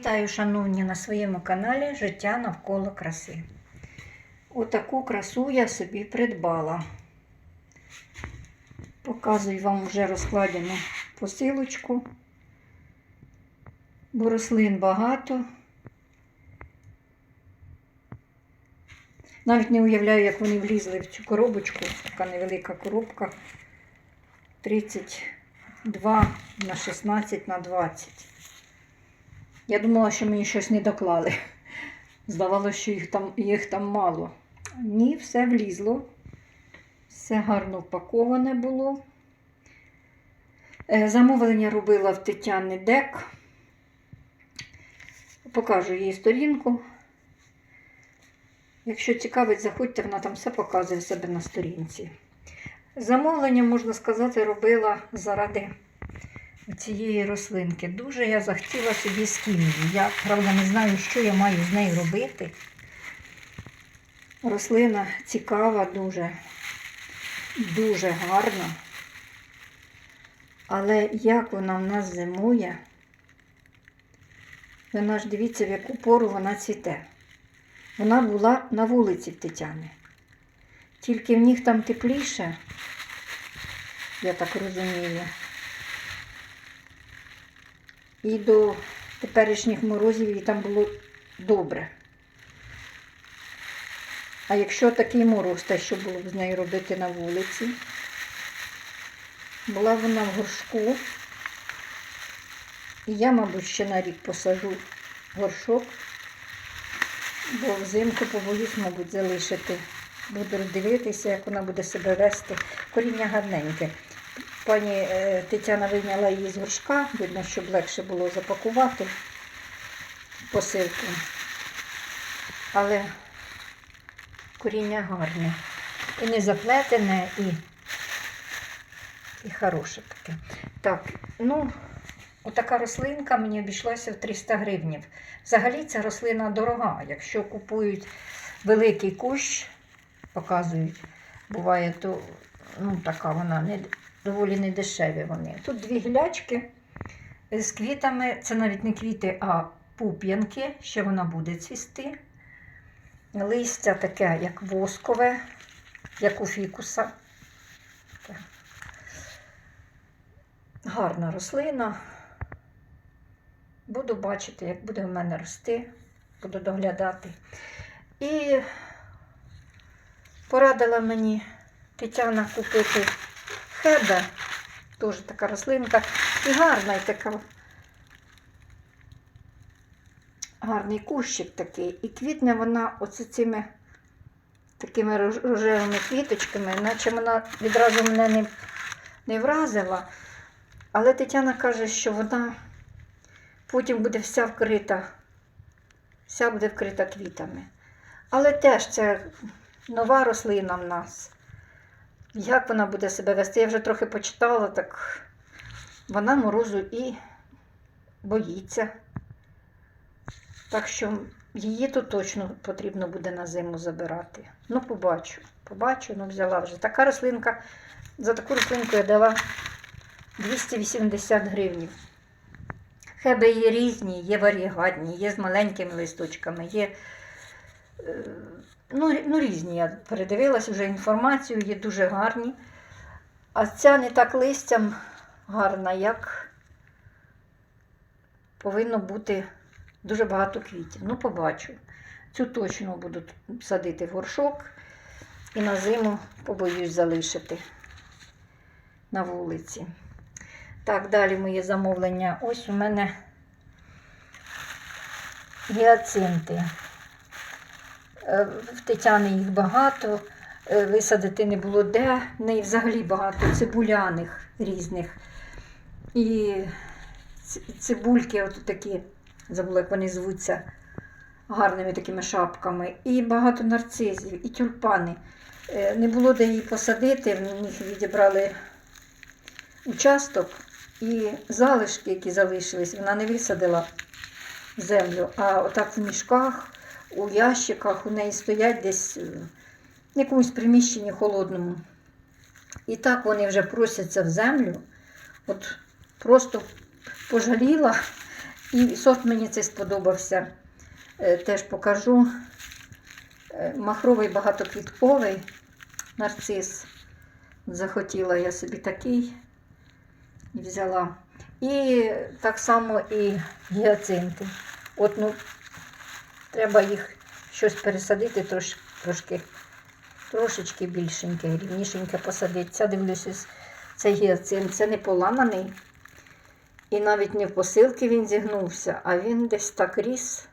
Вітаю, шановні, на своєму каналі Життя навколо краси. Отаку красу я собі придбала. Показую вам вже розкладену посилочку. Бо рослин багато. Навіть не уявляю, як вони влізли в цю коробочку. Така невелика коробка. 32 на 16 на 20. Я думала, що мені щось не доклали. Здавалося, що їх там, їх там мало. Ні, все влізло. Все гарно впаковане було. Е, Замовлення робила в Тетяни Дек. Покажу її сторінку. Якщо цікавить, заходьте, вона там все показує в себе на сторінці. Замовлення, можна сказати, робила заради цієї рослинки. Дуже я захотіла собі скімію. Я, правда, не знаю, що я маю з нею робити. Рослина цікава, дуже, дуже гарна. Але як вона в нас зимує, вона ж дивіться, в яку пору вона цвіте. Вона була на вулиці в Тетяни. Тільки в них там тепліше, я так розумію. І до теперішніх морозів їй там було добре. А якщо такий мороз, те, що було б з нею робити на вулиці, була вона в горшку, і я, мабуть, ще на рік посажу горшок, бо взимку побоюсь, мабуть, залишити. Буду дивитися, як вона буде себе вести. Коріння гарненьке. Пані е, Тетяна вийняла її з горшка, видно, щоб легше було запакувати посилку. Але коріння гарне. І не заплетене, і, і хороше таке. Так, ну, отака рослинка мені обійшлася в 300 гривнів. Взагалі ця рослина дорога. Якщо купують великий кущ, показують, буває, то ну, така вона не, доволі недешеві вони. Тут дві гілячки з квітами, це навіть не квіти, а пуп'янки, ще вона буде цвісти. Листя таке, як воскове, як у фікуса. Гарна рослина. Буду бачити, як буде в мене рости, буду доглядати. І порадила мені Тетяна купити хебе, теж така рослинка, і гарна і така. Гарний кущик такий. І квітне вона оце цими такими рожевими квіточками, наче вона відразу мене не, не вразила. Але Тетяна каже, що вона потім буде вся вкрита, вся буде вкрита квітами. Але теж це нова рослина в нас. Як вона буде себе вести? Я вже трохи почитала, так вона морозу і боїться. Так що її тут точно потрібно буде на зиму забирати. Ну, побачу. Побачу, ну взяла вже. Така рослинка, за таку рослинку я дала 280 гривнів. Хеби є різні, є варігатні, є з маленькими листочками, є е, ну, ну, різні. Я передивилась вже інформацію, є дуже гарні. А ця не так листям гарна, як повинно бути дуже багато квітів. Ну, побачу. Цю точно буду садити в горшок і на зиму побоюсь залишити на вулиці. Так, далі моє замовлення. Ось у мене гіацинти. Е, В Тетяни їх багато, е, висадити не було де. В неї взагалі багато цибуляних різних. І цибульки, от такі, забула, як вони звуться, гарними такими шапками. І багато нарцизів, і тюльпани. Е, Не було де її посадити, в них відібрали участок і залишки, які залишились, вона не висадила землю, а отак в мішках, у ящиках у неї стоять десь е, в якомусь приміщенні холодному. І так вони вже просяться в землю. От просто пожаліла І сорт мені цей сподобався. Е, Теж покажу. Е, Махровий багатоквітковий нарцис. Захотіла я собі такий і взяла. І так само і гіацинти. От, ну, треба їх щось пересадити трош, трошки, трошечки більшеньке, рівнішеньке посадити. Це дивлюся, цей гіацинт, це не поламаний. І навіть не в посилки він зігнувся, а він десь так ріс.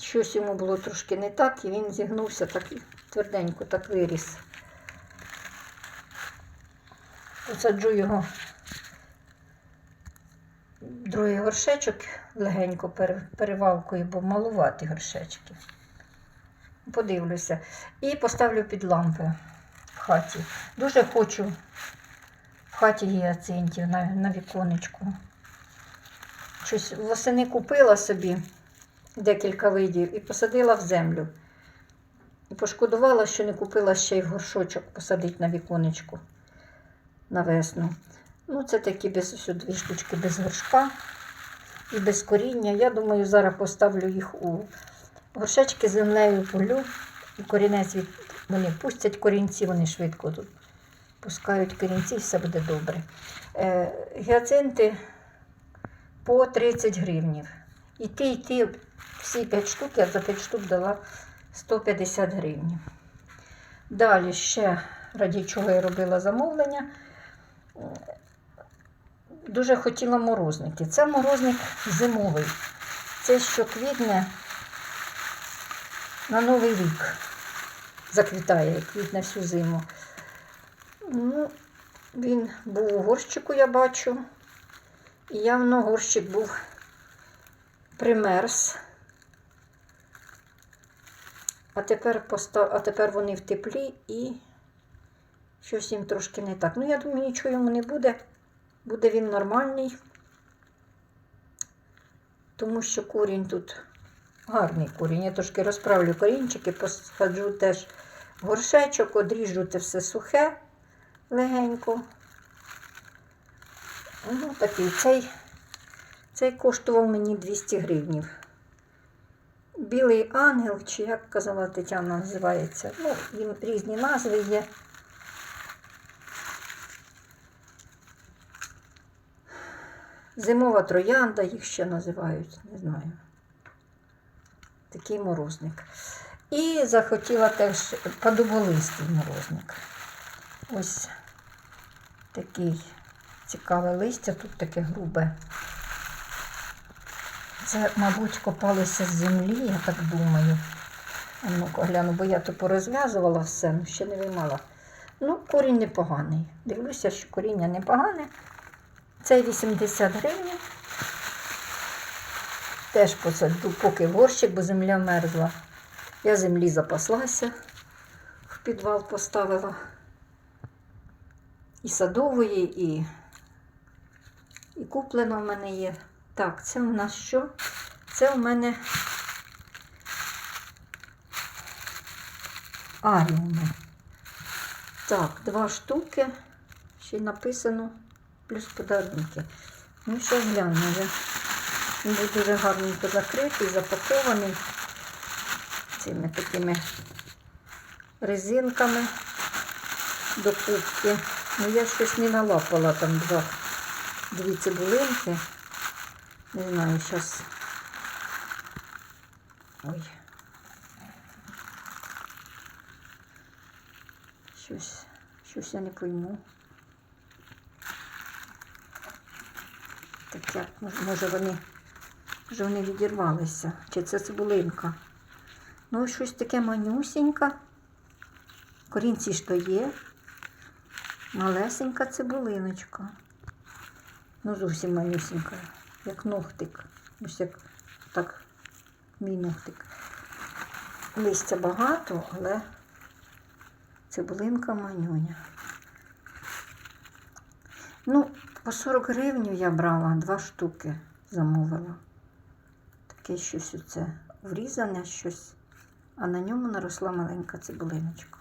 Щось йому було трошки не так, і він зігнувся так тверденько, так виріс. Посаджу його другий горшечок легенько перевалкою, бо малувати горшечки. Подивлюся. І поставлю під лампу в хаті. Дуже хочу в хаті гіацинтів на, на віконечку. Щось восени купила собі декілька видів і посадила в землю. І пошкодувала, що не купила ще й горшочок посадити на віконечку на весну. Ну, це такі без ось дві штучки без горшка і без коріння. Я думаю, зараз поставлю їх у горшечки землею полю. І корінець від вони пустять корінці, вони швидко тут пускають корінці, все буде добре. Е, гіацинти по 30 гривнів. І ті, і ті, всі 5 штук, я за 5 штук дала 150 гривень. Далі ще, раді чого я робила замовлення, дуже хотіла морозники. Це морозник зимовий. Це що квітне на Новий рік. Заквітає, квітне всю зиму. Ну, він був у горщику, я бачу. І явно горщик був примерз. А тепер, постав... а тепер вони в теплі і щось їм трошки не так. Ну, я думаю, нічого йому не буде. Буде він нормальний, тому що корінь тут гарний корінь. Я трошки розправлю корінчики, посаджу теж горшечок, одріжу те все сухе легенько. Ну, такий цей, цей коштував мені 200 гривнів. Білий ангел, чи як казала Тетяна, називається. Ну, їм різні назви є. Зимова троянда, їх ще називають, не знаю. Такий морозник. І захотіла теж подоболистий морозник. Ось такий цікаве листя, тут таке грубе. Це, мабуть, копалися з землі, я так думаю. А ну-ка гляну, бо я то порозв'язувала все, ну ще не виймала. Ну, корінь непоганий. Дивлюся, що коріння непогане. Цей 80 гривень. Теж посаджу, поки горщик, бо земля мерзла. Я землі запаслася, в підвал поставила. І садової, і, і куплено в мене є. Так, це у нас що? Це у мене аріуми. Так, два штуки. Ще написано плюс подарунки. Ну, що гляну вже. Він був дуже гарненько закритий, запакований цими такими резинками до кубки. Ну, я щось не налапала там два, дві цибулинки. Не знаю, зараз. Ой. Щось, щось я не пойму. Як, може, вони, може вони відірвалися. Чи це цибулинка? Ну, щось таке манюсіньке. Корінці ж то є. Малесенька цибулиночка. Ну, зовсім манюсенька, як ногтик. Ось як так, мій ногтик. Листя багато, але цибулинка манюня. Ну, по 40 гривень я брала, два штуки замовила. Таке щось оце врізане щось, а на ньому наросла маленька цибулиночка.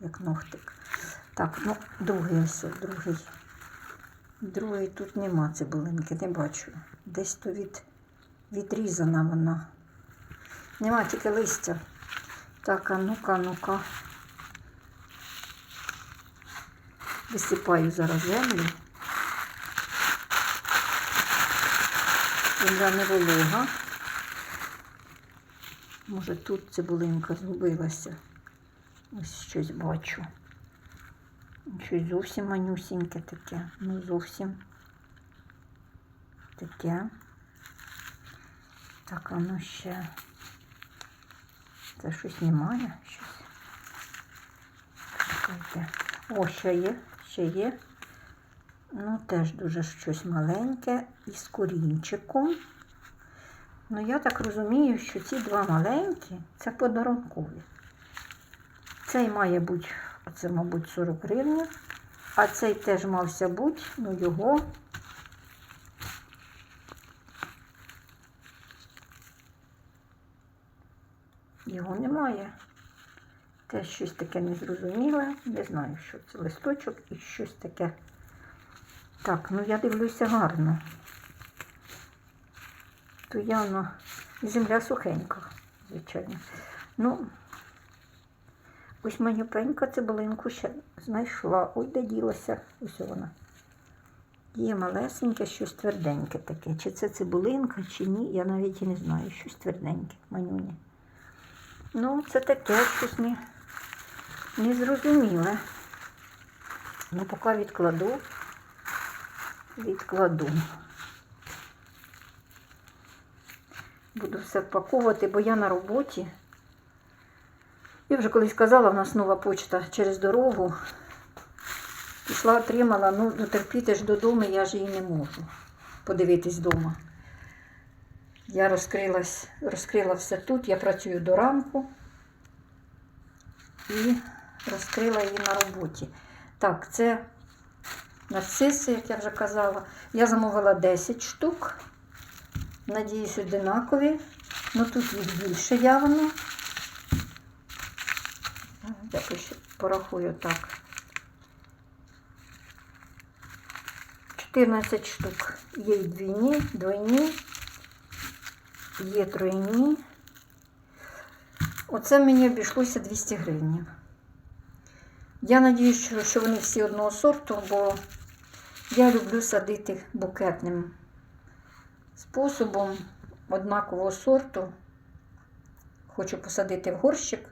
Як ногтик. Так, ну, другий ось, другий Другої тут нема цибулинки, не бачу. Десь то від, відрізана вона. Нема тільки листя. Так, а ну-ка, ну-ка. Висипаю зараз землю. Земля не волога. Може тут цибулинка згубилася. Ось щось бачу. Щось зовсім манюсіньке таке. Ну зовсім таке. Так, а ну ще. Це щось немає. Щось. О, ще є, ще є. Ну, теж дуже щось маленьке із корінчиком. Ну, я так розумію, що ці два маленькі це подарункові. Цей має бути, оце, мабуть, 40 гривень, а цей теж мався бути, ну його. Його немає. Теж щось таке незрозуміле. Не знаю, що це листочок і щось таке. Так, ну я дивлюся гарно. То явно земля сухенька, звичайно. Ну, ось манюпенька цибулинку ще знайшла. Ой, де ділася. Ось вона. Є малесеньке, щось тверденьке таке. Чи це цибулинка, чи ні, я навіть і не знаю. Щось тверденьке, манюні. Ну, це таке щось не, незрозуміле. Ну, поки відкладу, відкладу. Буду все впаковувати, бо я на роботі. Я вже колись казала, в нас нова почта через дорогу. Пішла, отримала, ну дотерпіти ж додому, я ж її не можу подивитись вдома. Я розкрилась, розкрила все тут, я працюю до ранку і розкрила її на роботі. Так, це нарциси, як я вже казала. Я замовила 10 штук. Надіюсь, одинакові. Ну тут їх більше явно. Я ще порахую так. 14 штук. Є й двійні, двойні, є тройні. Оце мені обійшлося 200 гривень. Я надіюсь, що, вони всі одного сорту, бо я люблю садити букетним способом однакового сорту. Хочу посадити в горщик,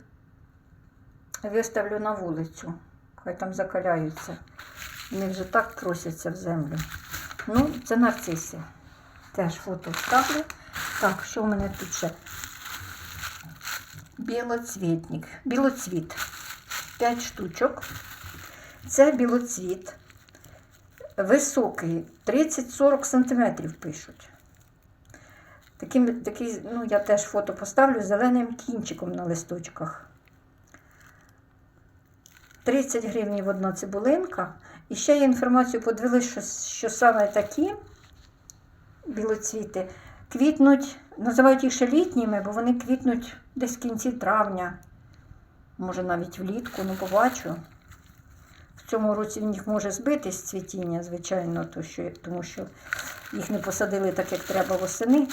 виставлю на вулицю. Хай там закаляються. Вони вже так просяться в землю. Ну, це нарциси. Теж фото вставлю. Так, що в мене тут ще? Білоцвітник. Білоцвіт. 5 штучок. Це білоцвіт. Високий, 30-40 см пишуть. Таким, такий, ну, я теж фото поставлю зеленим кінчиком на листочках. 30 гривень одна цибулинка. І ще я інформацію подивилася, що, що саме такі білоцвіти квітнуть, називають їх ще літніми, бо вони квітнуть десь в кінці травня, може навіть влітку, ну побачу. В цьому році в них може збити з цвітіння, звичайно, тому що їх не посадили так, як треба восени.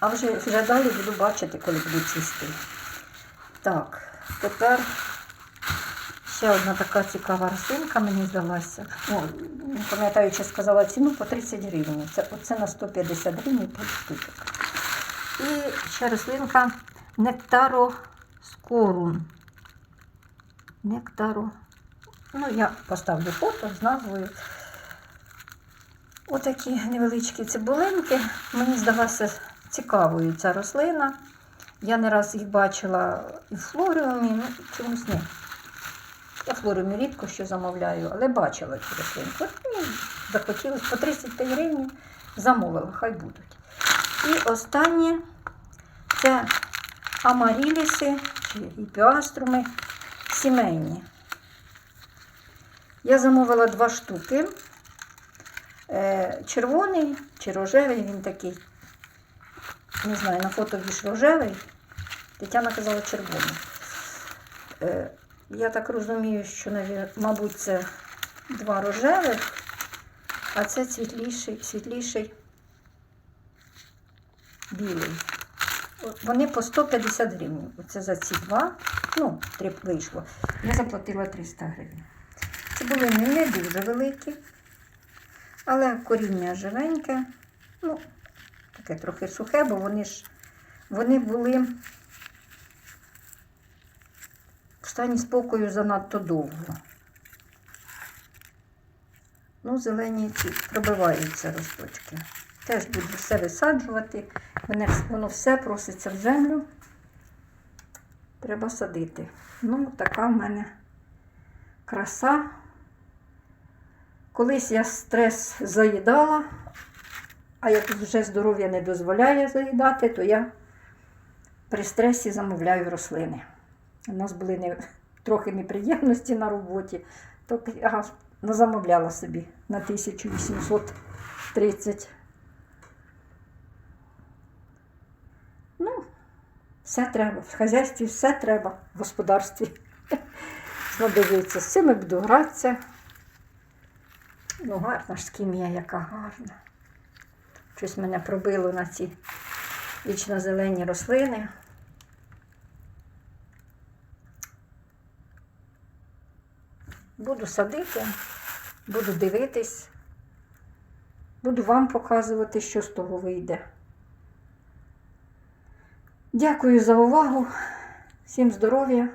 А вже, вже далі буду бачити, коли будуть цвісти. Так, тепер ще одна така цікава рослинка мені здалася. О, пам'ятаю, чи сказала ціну по 30 гривень. Це, оце на 150 гривень 5 штучок. І ще рослинка нектароскорум. Нектаро. Ну, я поставлю фото з назвою. Отакі невеличкі цибулинки. Мені здалася цікавою ця рослина. Я не раз їх бачила і в флоріумі, ну чомусь ні. Я в флоріумі рідко що замовляю, але бачила цю рослинку. Мені захотілося по 35 гривень замовила, хай будуть. І останнє це амаріліси чи іпіаструми сімейні. Я замовила два штуки. Е, Червоний чи рожевий, він такий, не знаю, на фото більш рожевий. Тетяна казала червоний. Е, Я так розумію, що, мабуть, це два рожевих, а це світліший, світліший білий. Вони по 150 гривень. Оце за ці два. Ну, три вийшло. Я заплатила 300 гривень. Цибулини не дуже великі, але коріння живеньке. Ну, таке трохи сухе, бо вони ж вони були в стані спокою занадто довго. Ну, зелені ці пробиваються росточки. Теж буду все висаджувати. Мене, воно все проситься в землю. Треба садити. Ну, така в мене краса. Колись я стрес заїдала, а як вже здоров'я не дозволяє заїдати, то я при стресі замовляю рослини. У нас були не, трохи неприємності на роботі, то я замовляла собі на 1830. Ну, все треба. В хазяйстві все треба, в господарстві. Знадобиться. З цими буду гратися. Ну, гарна ж скімія, яка гарна. Щось мене пробило на ці вічно зелені рослини. Буду садити, буду дивитись, буду вам показувати, що з того вийде. Дякую за увагу. Всім здоров'я,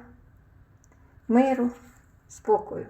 миру, спокою.